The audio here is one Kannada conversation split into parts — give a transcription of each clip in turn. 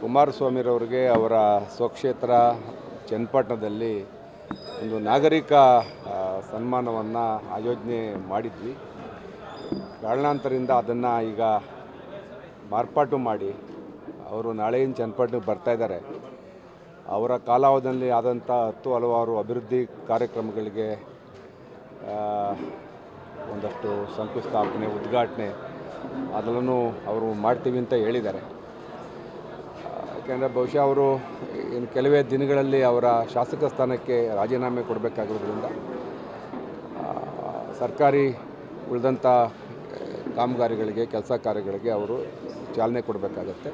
ಕುಮಾರಸ್ವಾಮಿರವ್ರಿಗೆ ಅವರ ಸ್ವಕ್ಷೇತ್ರ ಚನ್ನಪಟ್ಟಣದಲ್ಲಿ ಒಂದು ನಾಗರಿಕ ಸನ್ಮಾನವನ್ನು ಆಯೋಜನೆ ಮಾಡಿದ್ವಿ. ಕಾರಣಾಂತರಿಂದ ಅದನ್ನು ಈಗ ಮಾರ್ಪಾಟು ಮಾಡಿ ಅವರು ನಾಳೆಯಿಂದ ಚನ್ನಪಟ್ಟಣಕ್ಕೆ ಬರ್ತಾ ಇದ್ದಾರೆ. ಅವರ ಕಾಲಾವಧಿಯಲ್ಲಿ ಆದಂಥ ಹತ್ತು ಹಲವಾರು ಅಭಿವೃದ್ಧಿ ಕಾರ್ಯಕ್ರಮಗಳಿಗೆ ಒಂದಷ್ಟು ಶಂಕುಸ್ಥಾಪನೆ ಉದ್ಘಾಟನೆ ಅದನ್ನು ಅವರು ಮಾಡ್ತೀವಿ ಅಂತ ಹೇಳಿದ್ದಾರೆ. ಯಾಕೆಂದರೆ ಬಹುಶಃ ಅವರು ಇನ್ನು ಕೆಲವೇ ದಿನಗಳಲ್ಲಿ ಅವರ ಶಾಸಕ ಸ್ಥಾನಕ್ಕೆ ರಾಜೀನಾಮೆ ಕೊಡಬೇಕಾಗಿರೋದ್ರಿಂದ ಸರ್ಕಾರಿ ಉಳಿದಂಥ ಕಾಮಗಾರಿಗಳಿಗೆ ಕೆಲಸ ಕಾರ್ಯಗಳಿಗೆ ಅವರು ಚಾಲನೆ ಕೊಡಬೇಕಾಗತ್ತೆ.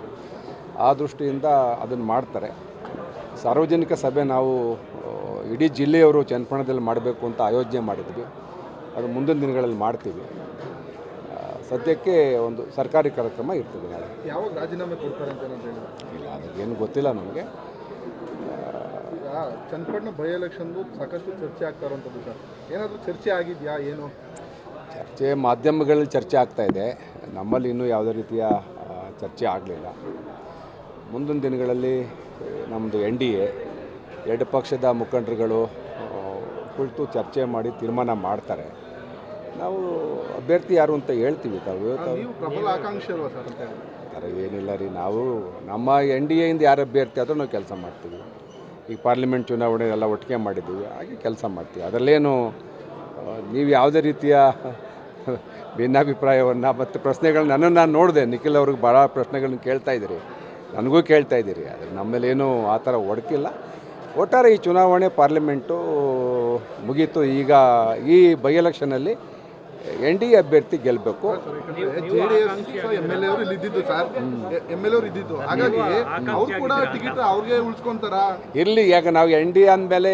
ಆ ದೃಷ್ಟಿಯಿಂದ ಅದನ್ನು ಮಾಡ್ತಾರೆ. ಸಾರ್ವಜನಿಕ ಸಭೆ ನಾವು ಇಡೀ ಜಿಲ್ಲೆಯವರು ಚನ್ಪಣದಲ್ಲಿ ಮಾಡಬೇಕು ಅಂತ ಆಯೋಜನೆ ಮಾಡಿದ್ವಿ. ಅದು ಮುಂದಿನ ದಿನಗಳಲ್ಲಿ ಮಾಡ್ತೀವಿ. ಸದ್ಯಕ್ಕೆ ಒಂದು ಸರ್ಕಾರಿ ಕಾರ್ಯಕ್ರಮ ಇರ್ತದೆ ನಾಳೆ. ಯಾವಾಗ ರಾಜೀನಾಮೆ ಕೊಡ್ತಾರೆ ಅಂತ ಇಲ್ಲ ಅದಕ್ಕೇನು ಗೊತ್ತಿಲ್ಲ ನಮಗೆ. ಚನ್ನಪಟ್ಟಣ ಬೈ ಎಲೆಕ್ಷನ್ದು ಸಾಕಷ್ಟು ಚರ್ಚೆ ಆಗ್ತಾ ಇರುವಂಥದ್ದು ಸರ್. ಏನಾದರೂ ಚರ್ಚೆ ಆಗಿದೆಯಾ ಏನು? ಚರ್ಚೆ ಮಾಧ್ಯಮಗಳಲ್ಲಿ ಚರ್ಚೆ ಆಗ್ತಾ ಇದೆ. ನಮ್ಮಲ್ಲಿ ಇನ್ನೂ ಯಾವುದೇ ರೀತಿಯ ಚರ್ಚೆ ಆಗಲಿಲ್ಲ. ಮುಂದಿನ ದಿನಗಳಲ್ಲಿ ನಮ್ಮದು ಎನ್ ಡಿ ಎ ಎರಡು ಪಕ್ಷದ ಮುಖಂಡರುಗಳು ಕುಳಿತು ಚರ್ಚೆ ಮಾಡಿ ತೀರ್ಮಾನ ಮಾಡ್ತಾರೆ. ನಾವು ಅಭ್ಯರ್ಥಿ ಯಾರು ಅಂತ ಹೇಳ್ತೀವಿ ತಾವು ಪ್ರಬಲ ಆಕಾಂಕ್ಷಿ ಅಲ್ವಾ ಸರ್ ಅಂತ ಹೇಳಿ? ಆ ಥರ ಏನಿಲ್ಲ ರೀ ನಾವು ನಮ್ಮ ಎನ್ ಡಿ ಎಯಿಂದ ಯಾರು ಅಭ್ಯರ್ಥಿ ಆದರೂ ನಾವು ಕೆಲಸ ಮಾಡ್ತೀವಿ. ಈಗ ಪಾರ್ಲಿಮೆಂಟ್ ಚುನಾವಣೆ ಎಲ್ಲ ಒಟ್ಟಿಗೆ ಮಾಡಿದ್ದೀವಿ ಹಾಗೆ ಕೆಲಸ ಮಾಡ್ತೀವಿ. ಅದರಲ್ಲೇನು ನೀವು ಯಾವುದೇ ರೀತಿಯ ಭಿನ್ನಾಭಿಪ್ರಾಯವನ್ನು ಮತ್ತು ಪ್ರಶ್ನೆಗಳನ್ನ ನನ್ನನ್ನು ನಾನು ನೋಡಿದೆ. ನಿಖಿಲ್ ಅವ್ರಿಗೆ ಭಾಳ ಪ್ರಶ್ನೆಗಳನ್ನ ಕೇಳ್ತಾ ಇದ್ದೀರಿ. ನನಗೂ ಕೇಳ್ತಾ ಇದ್ದೀರಿ. ಆದರೆ ನಮ್ಮಲ್ಲೇನು ಆ ಥರ ಒಡಕಿಲ್ಲ ಒಟ್ಟಾರೆ ಈ ಚುನಾವಣೆ ಪಾರ್ಲಿಮೆಂಟು ಮುಗೀತು. ಈಗ ಈ ಬೈ ಎಲೆಕ್ಷನಲ್ಲಿ ಎನ್ ಡಿ ಎ ಅಭ್ಯರ್ಥಿ ಗೆಲ್ಲಬೇಕು J D S M L A ಅವರು ಇಲ್ಲಿ ಇದ್ದಿದ್ದು ಸರ್. ಎಂ ಎಲ್ ಎ ಅವರು ಇದ್ದಿದ್ದು. ಹಾಗಾಗಿ ಅವ್ರು ಕೂಡ ಟಿಕೆಟ್ ಅವ್ರಿಗೆ ಉಳಿಸ್ಕೊಂತಾರ? ಇರಲಿ ಯಾಕೆ ನಾವು ಎನ್ ಡಿ ಅಂದಮೇಲೆ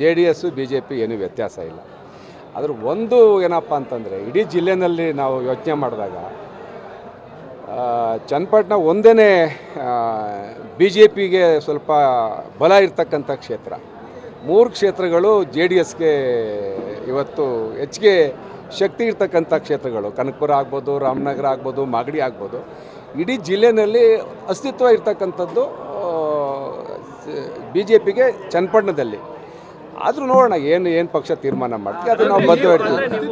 J D S B J P ಏನೂ ವ್ಯತ್ಯಾಸ ಇಲ್ಲ. ಅದ್ರ ಒಂದು ಏನಪ್ಪ ಅಂತಂದರೆ ಇಡೀ ಜಿಲ್ಲೆನಲ್ಲಿ ನಾವು ಯೋಚನೆ ಮಾಡಿದಾಗ ಚನ್ನಪಟ್ಟಣ ಒಂದೇ ಬಿ ಜೆ ಪಿಗೆ ಸ್ವಲ್ಪ ಬಲ ಇರ್ತಕ್ಕಂಥ ಕ್ಷೇತ್ರ. ಮೂರು ಕ್ಷೇತ್ರಗಳು ಜೆ ಡಿ ಎಸ್ಗೆ ಇವತ್ತು ಹೆಚ್ಚಿಗೆ ಶಕ್ತಿ ಇರ್ತಕ್ಕಂಥ ಕ್ಷೇತ್ರಗಳು. ಕನಕಪುರ ಆಗ್ಬೋದು ರಾಮನಗರ ಆಗ್ಬೋದು ಮಾಗಡಿ ಆಗ್ಬೋದು. ಇಡೀ ಜಿಲ್ಲೆಯಲ್ಲಿ ಅಸ್ತಿತ್ವ ಇರ್ತಕ್ಕಂಥದ್ದು ಬಿ ಜೆ ಪಿಗೆ ಚನ್ನಪಟ್ಟಣದಲ್ಲಿ. ಆದರೂ ನೋಡೋಣ ಏನು ಏನು ಪಕ್ಷ ತೀರ್ಮಾನ ಮಾಡ್ತೀವಿ ಅದು ನಾವು ಬದ್ಧ ಇರ್ತೀವಿ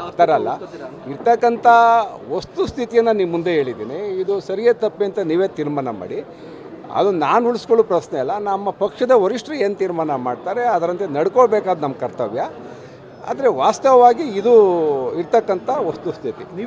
ಆ ಥರ ಅಲ್ಲ. ಇರ್ತಕ್ಕಂಥ ವಸ್ತುಸ್ಥಿತಿಯನ್ನು ನಿಮ್ಮ ಮುಂದೆ ಹೇಳಿದ್ದೀನಿ. ಇದು ಸರಿಯೇ ತಪ್ಪೆ ಅಂತ ನೀವೇ ತೀರ್ಮಾನ ಮಾಡಿ. ಅದು ನಾನು ಉಳಿಸ್ಕೊಳ್ಳೋ ಪ್ರಶ್ನೆ ಅಲ್ಲ. ನಮ್ಮ ಪಕ್ಷದ ವರಿಷ್ಠರು ಏನು ತೀರ್ಮಾನ ಮಾಡ್ತಾರೆ ಅದರಂತೆ ನಡ್ಕೊಳ್ಬೇಕಾದ ನಮ್ಮ ಕರ್ತವ್ಯ. ಆದರೆ ವಾಸ್ತವವಾಗಿ ಇದು ಇರ್ತಕ್ಕಂಥ ವಸ್ತುಸ್ಥಿತಿ.